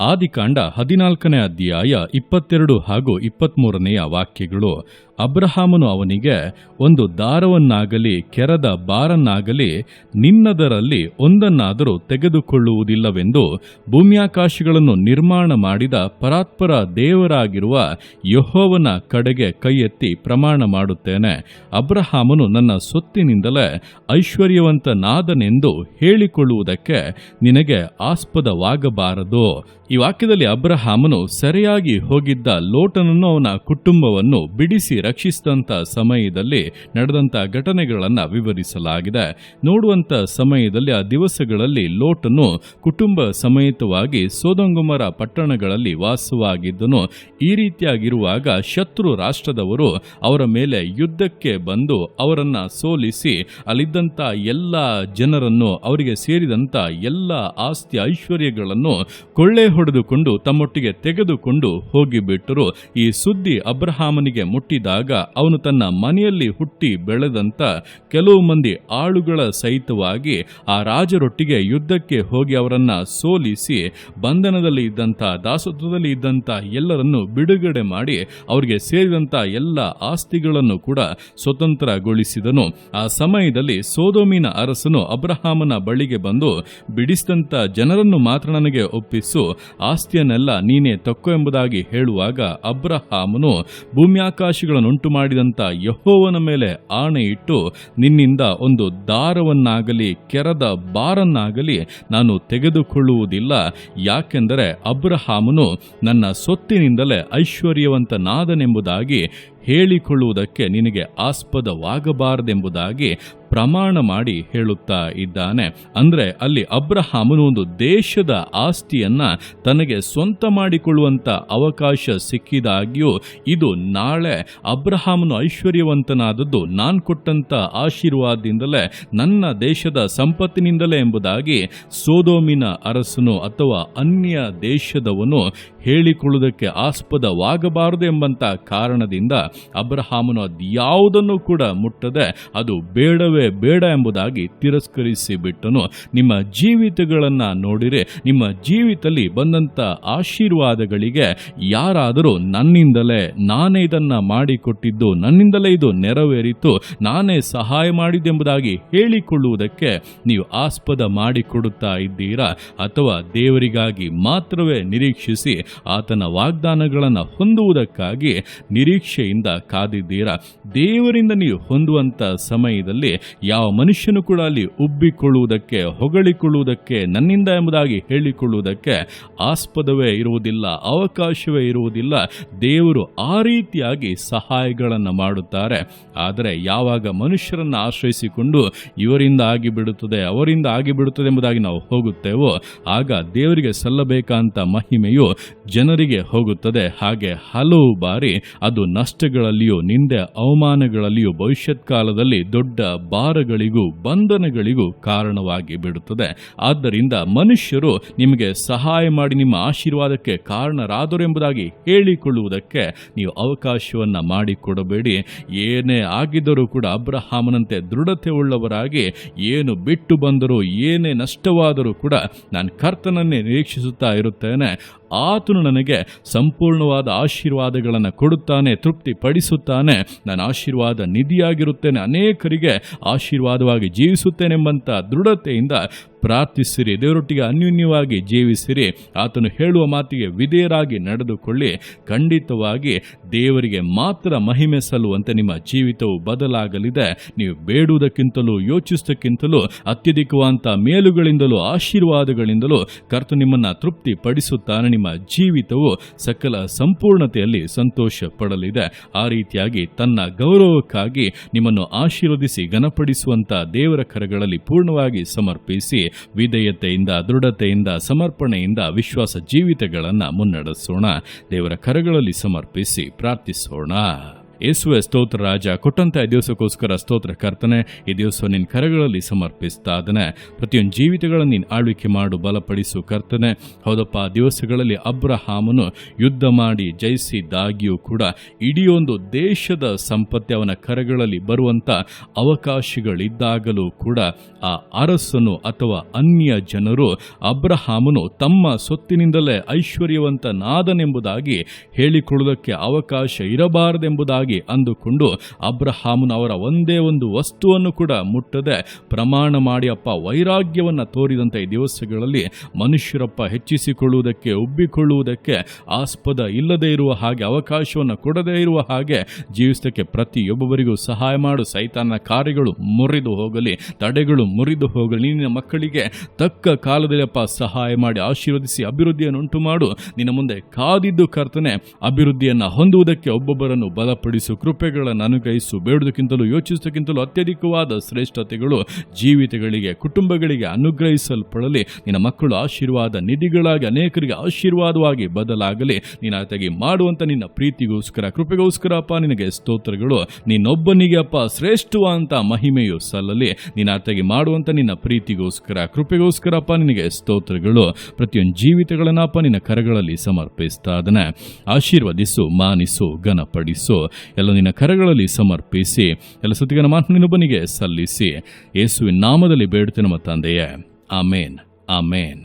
ಆದಿಕಾಂಡ ಹದಿನಾಲ್ಕನೇ ಅಧ್ಯಾಯ ಇಪ್ಪತ್ತೆರಡು ಹಾಗೂ ಇಪ್ಪತ್ಮೂರನೆಯ ವಾಕ್ಯಗಳು. ಅಬ್ರಹಾಮನು ಅವನಿಗೆ, ಒಂದು ದಾರವನ್ನಾಗಲಿ ಕೆರದ ಬಾರನ್ನಾಗಲಿ ನಿನ್ನದರಲ್ಲಿ ಒಂದನ್ನಾದರೂ ತೆಗೆದುಕೊಳ್ಳುವುದಿಲ್ಲವೆಂದು ಭೂಮ್ಯಾಕಾಶಗಳನ್ನು ನಿರ್ಮಾಣ ಮಾಡಿದ ಪರಾತ್ಪರ ದೇವರಾಗಿರುವ ಯಹೋವನ ಕಡೆಗೆ ಕೈ ಪ್ರಮಾಣ ಮಾಡುತ್ತೇನೆ. ಅಬ್ರಹಾಮನು ನನ್ನ ಸೊತ್ತಿನಿಂದಲೇ ಐಶ್ವರ್ಯವಂತನಾದನೆಂದು ಹೇಳಿಕೊಳ್ಳುವುದಕ್ಕೆ ನಿನಗೆ ಆಸ್ಪದವಾಗಬಾರದು. ಈ ವಾಕ್ಯದಲ್ಲಿ ಅಬ್ರಹಾಮನು ಸರಿಯಾಗಿ ಹೋಗಿದ್ದ ಲೋಟನನ್ನು ಅವನ ಕುಟುಂಬವನ್ನು ಬಿಡಿಸಿ ರಕ್ಷಿಸಿದಂಥ ಸಮಯದಲ್ಲಿ ನಡೆದಂಥ ಘಟನೆಗಳನ್ನು ವಿವರಿಸಲಾಗಿದೆ. ನೋಡುವಂಥ ಸಮಯದಲ್ಲಿ, ಆ ದಿವಸಗಳಲ್ಲಿ ಲೋಟನು ಕುಟುಂಬ ಸಮೇತವಾಗಿ ಸೋದಂಗುಮರ ಪಟ್ಟಣಗಳಲ್ಲಿ ವಾಸವಾಗಿದ್ದನು. ಈ ರೀತಿಯಾಗಿರುವಾಗ ಶತ್ರು ರಾಷ್ಟ್ರದವರು ಅವರ ಮೇಲೆ ಯುದ್ಧಕ್ಕೆ ಬಂದು ಅವರನ್ನು ಸೋಲಿಸಿ ಅಲ್ಲಿದ್ದಂಥ ಎಲ್ಲ ಜನರನ್ನು, ಅವರಿಗೆ ಸೇರಿದಂಥ ಎಲ್ಲ ಆಸ್ತಿ ಐಶ್ವರ್ಯಗಳನ್ನು ಕೊಳ್ಳೆ ಹೊಡೆದುಕೊಂಡು ತಮ್ಮೊಟ್ಟಿಗೆ ತೆಗೆದುಕೊಂಡು ಹೋಗಿಬಿಟ್ಟರು. ಈ ಸುದ್ದಿ ಅಬ್ರಹಾಮನಿಗೆ ಮುಟ್ಟಿದಾಗ ಅವನು ತನ್ನ ಮನೆಯಲ್ಲಿ ಹುಟ್ಟಿ ಬೆಳೆದಂತ ಕೆಲವು ಮಂದಿ ಆಳುಗಳ ಸಹಿತವಾಗಿ ಆ ರಾಜರೊಟ್ಟಿಗೆ ಯುದ್ಧಕ್ಕೆ ಹೋಗಿ ಅವರನ್ನ ಸೋಲಿಸಿ ಬಂಧನದಲ್ಲಿ ಇದ್ದಂಥ ದಾಸತ್ವದಲ್ಲಿ ಇದ್ದಂಥ ಎಲ್ಲರನ್ನು ಬಿಡುಗಡೆ ಮಾಡಿ ಅವರಿಗೆ ಸೇರಿದಂಥ ಎಲ್ಲ ಆಸ್ತಿಗಳನ್ನು ಕೂಡ ಸ್ವತಂತ್ರಗೊಳಿಸಿದನು. ಆ ಸಮಯದಲ್ಲಿ ಸೋದೋಮಿನ ಅರಸನು ಅಬ್ರಹಾಮನ ಬಳಿಗೆ ಬಂದು ಬಿಡಿಸಿದಂಥ ಜನರನ್ನು ಮಾತ್ರ ನನಗೆ ಒಪ್ಪಿಸು. ಆಸ್ತಿಯನ್ನೆಲ್ಲ ನೀನೇ ತಕ್ಕೋ ಎಂಬುದಾಗಿ ಹೇಳುವಾಗ ಅಬ್ರಹಾಮನು ಭೂಮ್ಯಾಕಾಶಗಳನ್ನುಂಟು ಮಾಡಿದಂಥ ಯಹೋವನ ಮೇಲೆ ಆಣೆ ಇಟ್ಟು ನಿನ್ನಿಂದ ಒಂದು ದಾರವನ್ನಾಗಲಿ, ಕೆರದ ಬಾರನ್ನಾಗಲಿ ನಾನು ತೆಗೆದುಕೊಳ್ಳುವುದಿಲ್ಲ. ಯಾಕೆಂದರೆ ಅಬ್ರಹಾಮನು ನನ್ನ ಸೊತ್ತಿನಿಂದಲೇ ಐಶ್ವರ್ಯವಂತನಾದನೆಂಬುದಾಗಿ ಹೇಳಿಕೊಳ್ಳುವುದಕ್ಕೆ ನಿನಗೆ ಆಸ್ಪದವಾಗಬಾರದೆಂಬುದಾಗಿ ಪ್ರಮಾಣ ಮಾಡಿ ಹೇಳುತ್ತಾ ಇದ್ದಾನೆ. ಅಂದ್ರೆ ಅಲ್ಲಿ ಅಬ್ರಹಾಮನು ಒಂದು ದೇಶದ ಆಸ್ತಿಯನ್ನ ತನಗೆ ಸ್ವಂತ ಮಾಡಿಕೊಳ್ಳುವಂತ ಅವಕಾಶ ಸಿಕ್ಕಿದಾಗ್ಯೂ ಇದು ನಾಳೆ ಅಬ್ರಹಾಮನು ಐಶ್ವರ್ಯವಂತನಾದದ್ದು ನಾನು ಕೊಟ್ಟಂತ ಆಶೀರ್ವಾದದಿಂದಲೇ ನನ್ನ ದೇಶದ ಸಂಪತ್ತಿನಿಂದಲೇ ಎಂಬುದಾಗಿ ಸೋದೋಮಿನ ಅರಸನು ಅಥವಾ ಅನ್ಯ ದೇಶದವನು ಹೇಳಿಕೊಳ್ಳುವುದಕ್ಕೆ ಆಸ್ಪದವಾಗಬಾರದು ಎಂಬಂತ ಕಾರಣದಿಂದ ಅಬ್ರಹಾಮನು ಅದ್ಯಾವುದನ್ನು ಕೂಡ ಮುಟ್ಟದೆ ಅದು ಬೇಡವೇ ಬೇಡ ಎಂಬುದಾಗಿ ತಿರಸ್ಕರಿಸಿ ಬಿಟ್ಟನು ನಿಮ್ಮ ಜೀವಿತಗಳನ್ನು ನೋಡಿರೆ, ನಿಮ್ಮ ಜೀವಿತದಲ್ಲಿ ಬಂದಂಥ ಆಶೀರ್ವಾದಗಳಿಗೆ ಯಾರಾದರೂ ನನ್ನಿಂದಲೇ, ನಾನೇ ಇದನ್ನು ಮಾಡಿಕೊಟ್ಟಿದ್ದು, ನನ್ನಿಂದಲೇ ಇದು ನೆರವೇರಿತು, ನಾನೇ ಸಹಾಯ ಮಾಡಿದ್ದೆಂಬುದಾಗಿ ಹೇಳಿಕೊಳ್ಳುವುದಕ್ಕೆ ನೀವು ಆಸ್ಪದ ಮಾಡಿಕೊಡುತ್ತಾ ಇದ್ದೀರಾ? ಅಥವಾ ದೇವರಿಗಾಗಿ ಮಾತ್ರವೇ ನಿರೀಕ್ಷಿಸಿ ಆತನ ವಾಗ್ದಾನಗಳನ್ನು ಹೊಂದುವುದಕ್ಕಾಗಿ ನಿರೀಕ್ಷೆಯಿಂದ ಕಾದಿದ್ದೀರಾ? ದೇವರಿಂದ ನೀವು ಹೊಂದುವಂಥ ಸಮಯದಲ್ಲಿ ಯಾವ ಮನುಷ್ಯನು ಕೂಡ ಅಲ್ಲಿ ಉಬ್ಬಿಕೊಳ್ಳುವುದಕ್ಕೆ, ಹೊಗಳಿಕೊಳ್ಳುವುದಕ್ಕೆ ನನ್ನಿಂದ ಎಂಬುದಾಗಿ ಹೇಳಿಕೊಳ್ಳುವುದಕ್ಕೆ ಆಸ್ಪದವೇ ಇರುವುದಿಲ್ಲ, ಅವಕಾಶವೇ ಇರುವುದಿಲ್ಲ. ದೇವರು ಆ ರೀತಿಯಾಗಿ ಸಹಾಯಗಳನ್ನು ಮಾಡುತ್ತಾರೆ. ಆದರೆ ಯಾವಾಗ ಮನುಷ್ಯರನ್ನು ಆಶ್ರಯಿಸಿಕೊಂಡು ಇವರಿಂದ ಆಗಿಬಿಡುತ್ತದೆ ಅವರಿಂದ ಆಗಿಬಿಡುತ್ತದೆ ಎಂಬುದಾಗಿ ನಾವು ಹೋಗುತ್ತೇವೋ, ಆಗ ದೇವರಿಗೆ ಸಲ್ಲಬೇಕಂತ ಮಹಿಮೆಯು ಜನರಿಗೆ ಹೋಗುತ್ತದೆ. ಹಾಗೆ ಹಲವು ಬಾರಿ ಅದು ನಷ್ಟಗಳಲ್ಲಿಯೂ, ನಿಂದೆ ಅವಮಾನಗಳಲ್ಲಿಯೂ ಭವಿಷ್ಯತ್ ಕಾಲದಲ್ಲಿ ದೊಡ್ಡ ಭಾರಗಳಿಗೂ ಬಂಧನಗಳಿಗೂ ಕಾರಣವಾಗಿ ಬಿಡುತ್ತದೆ. ಆದ್ದರಿಂದ ಮನುಷ್ಯರು ನಿಮಗೆ ಸಹಾಯ ಮಾಡಿ ನಿಮ್ಮ ಆಶೀರ್ವಾದಕ್ಕೆ ಕಾರಣರಾದರು ಎಂಬುದಾಗಿ ಹೇಳಿಕೊಳ್ಳುವುದಕ್ಕೆ ನೀವು ಅವಕಾಶವನ್ನು ಮಾಡಿಕೊಡಬೇಡಿ. ಏನೇ ಆಗಿದ್ದರೂ ಕೂಡ ಅಬ್ರಹಾಮನಂತೆ ದೃಢತೆ ಉಳ್ಳವರಾಗಿ ಏನು ಬಿಟ್ಟು ಬಂದರೂ ಏನೇ ನಷ್ಟವಾದರೂ ಕೂಡ ನಾನು ಕರ್ತನನ್ನೇ ನಿರೀಕ್ಷಿಸುತ್ತಾ ಇರುತ್ತೇನೆ. ಆತನು ನನಗೆ ಸಂಪೂರ್ಣವಾದ ಆಶೀರ್ವಾದಗಳನ್ನು ಕೊಡುತ್ತಾನೆ ತೃಪ್ತಿ ಪಡಿಸುತ್ತಾನೆ ನಾನು ಆಶೀರ್ವಾದ ನಿಧಿಯಾಗಿರುತ್ತೇನೆ ಅನೇಕರಿಗೆ ಆಶೀರ್ವಾದವಾಗಿ ಜೀವಿಸುತ್ತೇನೆಂಬಂಥ ದೃಢತೆಯಿಂದ ಪ್ರಾರ್ಥಿಸಿರಿ. ದೇವರೊಟ್ಟಿಗೆ ಅನ್ಯೂನ್ಯವಾಗಿ ಜೀವಿಸಿರಿ. ಆತನು ಹೇಳುವ ಮಾತಿಗೆ ವಿಧೇಯರಾಗಿ ನಡೆದುಕೊಳ್ಳಿ. ಖಂಡಿತವಾಗಿ ದೇವರಿಗೆ ಮಾತ್ರ ಮಹಿಮೆ ಸಲ್ಲುವಂತೆ ನಿಮ್ಮ ಜೀವಿತವು ಬದಲಾಗಲಿದೆ. ನೀವು ಬೇಡುವುದಕ್ಕಿಂತಲೂ, ಯೋಚಿಸುವುದಕ್ಕಿಂತಲೂ, ಅತ್ಯಧಿಕವಾದಂಥ ಮೇಲುಗಳಿಂದಲೂ, ಆಶೀರ್ವಾದಗಳಿಂದಲೂ ಕರ್ತು ನಿಮ್ಮನ್ನು ತೃಪ್ತಿ ಪಡಿಸುತ್ತಾನೆ ನಿಮ್ಮ ಜೀವಿತವು ಸಕಲ ಸಂಪೂರ್ಣತೆಯಲ್ಲಿ ಸಂತೋಷ ಪಡಲಿದೆ ಆ ರೀತಿಯಾಗಿ ತನ್ನ ಗೌರವಕ್ಕಾಗಿ ನಿಮ್ಮನ್ನು ಆಶೀರ್ವದಿಸಿ ಘನಪಡಿಸುವಂಥ ದೇವರ ಕರಗಳಲ್ಲಿ ಪೂರ್ಣವಾಗಿ ಸಮರ್ಪಿಸಿ. ವಿಧೇಯತೆಯಿಂದ ದೃಢತೆಯಿಂದ ಸಮರ್ಪಣೆಯಿಂದ ವಿಶ್ವಾಸ ಜೀವಿತಗಳನ್ನು ಮುನ್ನಡೆಸೋಣ. ದೇವರ ಕರಗಳಲ್ಲಿ ಸಮರ್ಪಿಸಿ ಪ್ರಾರ್ಥಿಸೋಣ. ಯೇಸುವೆ ಸ್ತೋತ್ರ ರಾಜ, ಕೊಟ್ಟಂತ ದಿವಸಕ್ಕೋಸ್ಕರ ಸ್ತೋತ್ರ ಕರ್ತನೆ, ಈ ದಿವಸ ನಿನ್ನ ಕರಗಳಲ್ಲಿ ಸಮರ್ಪಿಸ್ತಾ ಅದನೆ ಪ್ರತಿಯೊಂದು ಜೀವಿತಗಳನ್ನು ನೀನು ಆಳ್ವಿಕೆ ಮಾಡು, ಬಲಪಡಿಸು ಕರ್ತನೆ. ಹೌದಪ್ಪ, ಆ ದಿವಸಗಳಲ್ಲಿ ಅಬ್ರಹಾಮನು ಯುದ್ಧ ಮಾಡಿ ಜಯಿಸಿದಾಗಿಯೂ ಕೂಡ ಇಡೀ ಒಂದು ದೇಶದ ಸಂಪತ್ತಿ ಅವನ ಕರಗಳಲ್ಲಿ ಬರುವಂತ ಅವಕಾಶಗಳಿದ್ದಾಗಲೂ ಕೂಡ ಆ ಅರಸನು ಅಥವಾ ಅನ್ಯ ಜನರು ಅಬ್ರಹಾಮನು ತಮ್ಮ ಸೊತ್ತಿನಿಂದಲೇ ಐಶ್ವರ್ಯವಂತನಾದನೆಂಬುದಾಗಿ ಹೇಳಿಕೊಳ್ಳುವುದಕ್ಕೆ ಅವಕಾಶ ಇರಬಾರದೆಂಬುದಾಗಿ ಅಂದುಕೊಂಡು ಅಬ್ರಹಾಮನು ಅವರ ಒಂದೇ ಒಂದು ವಸ್ತುವನ್ನು ಕೂಡ ಮುಟ್ಟದೆ ಪ್ರಮಾಣ ಮಾಡಿ ಅಪ್ಪ ವೈರಾಗ್ಯವನ್ನ ತೋರಿದಂಥ ಈ ದಿವಸಗಳಲ್ಲಿ ಮನುಷ್ಯರಪ್ಪ ಹೆಚ್ಚಿಸಿಕೊಳ್ಳುವುದಕ್ಕೆ, ಉಬ್ಬಿಕೊಳ್ಳುವುದಕ್ಕೆ ಆಸ್ಪದ ಇಲ್ಲದೆ ಇರುವ ಹಾಗೆ, ಅವಕಾಶವನ್ನು ಕೊಡದೇ ಇರುವ ಹಾಗೆ ಜೀವಿಸಕ್ಕೆ ಪ್ರತಿಯೊಬ್ಬರಿಗೂ ಸಹಾಯ ಮಾಡು. ಸೈತಾನ ಕಾರ್ಯಗಳು ಮುರಿದು ಹೋಗಲಿ, ತಡೆಗಳು ಮುರಿದು ಹೋಗಲಿ. ನಿನ್ನ ಮಕ್ಕಳಿಗೆ ತಕ್ಕ ಕಾಲದಲ್ಲಿ ಅಪ್ಪ ಸಹಾಯ ಮಾಡಿ, ಆಶೀರ್ವದಿಸಿ ಅಭಿವೃದ್ಧಿಯನ್ನು ಮಾಡು. ನಿನ್ನ ಮುಂದೆ ಕಾದಿದ್ದು ಕರ್ತನೆ, ಅಭಿವೃದ್ಧಿಯನ್ನು ಹೊಂದುವುದಕ್ಕೆ ಒಬ್ಬೊಬ್ಬರನ್ನು ಬಲಪಡಿಸು. ಕೃಪೆಗಳನ್ನು ಅನುಗ್ರಹಿಸು. ಬೇಡುವುದಕ್ಕಿಂತಲೂ ಯೋಚಿಸುವುದಕ್ಕಿಂತಲೂ ಅತ್ಯಧಿಕವಾದ ಶ್ರೇಷ್ಠತೆಗಳು ಜೀವಿತಗಳಿಗೆ, ಕುಟುಂಬಗಳಿಗೆ ಅನುಗ್ರಹಿಸಲ್ಪಡಲಿ. ನಿನ್ನ ಮಕ್ಕಳು ಆಶೀರ್ವಾದ, ನಿಧಿಗಳಾಗಿ, ಅನೇಕರಿಗೆ ಆಶೀರ್ವಾದವಾಗಿ ಬದಲಾಗಲಿ. ನಿನ್ನ ಆತಗೆ ಮಾಡುವಂತ ನಿನ್ನ ಪ್ರೀತಿಗೋಸ್ಕರ, ಕೃಪೆಗೋಸ್ಕರ ಅಪ್ಪ, ನಿನಗೆ ಸ್ತೋತ್ರಗಳು. ನಿನ್ನೊಬ್ಬನಿಗೆ ಅಪ್ಪ ಶ್ರೇಷ್ಠವಾದಂಥ ಮಹಿಮೆಯು ಸಲ್ಲಲಿ. ನಿನ್ನ ಆತಗೆ ಮಾಡುವಂತ ನಿನ್ನ ಪ್ರೀತಿಗೋಸ್ಕರ, ಕೃಪೆಗೋಸ್ಕರ ಅಪ್ಪ, ನಿನಗೆ ಸ್ತೋತ್ರಗಳು. ಪ್ರತಿಯೊಂದು ಜೀವಿತಗಳನ್ನಪ್ಪ ನಿನ್ನ ಕರಗಳಲ್ಲಿ ಸಮರ್ಪಿಸ್ತಾ ಅದನ್ನ ಆಶೀರ್ವದಿಸು, ಮಾನಿಸು, ಘನಪಡಿಸು. ಎಲ್ಲ ನಿನ್ನ ಕರಗಳಲ್ಲಿ ಸಮರ್ಪಿಸಿ. ಎಲ್ಲ ಸುತ್ತಿಗೆ ಮಾತು ನಿನ್ನೊಬ್ಬನಿಗೆ ಸಲ್ಲಿಸಿ. ಯೇಸುವಿನ ನಾಮದಲ್ಲಿ ಬೇಡುತ್ತೆ ನಮ್ಮ ತಂದೆಯೇ. ಆಮೇನ್. ಆಮೇನ್.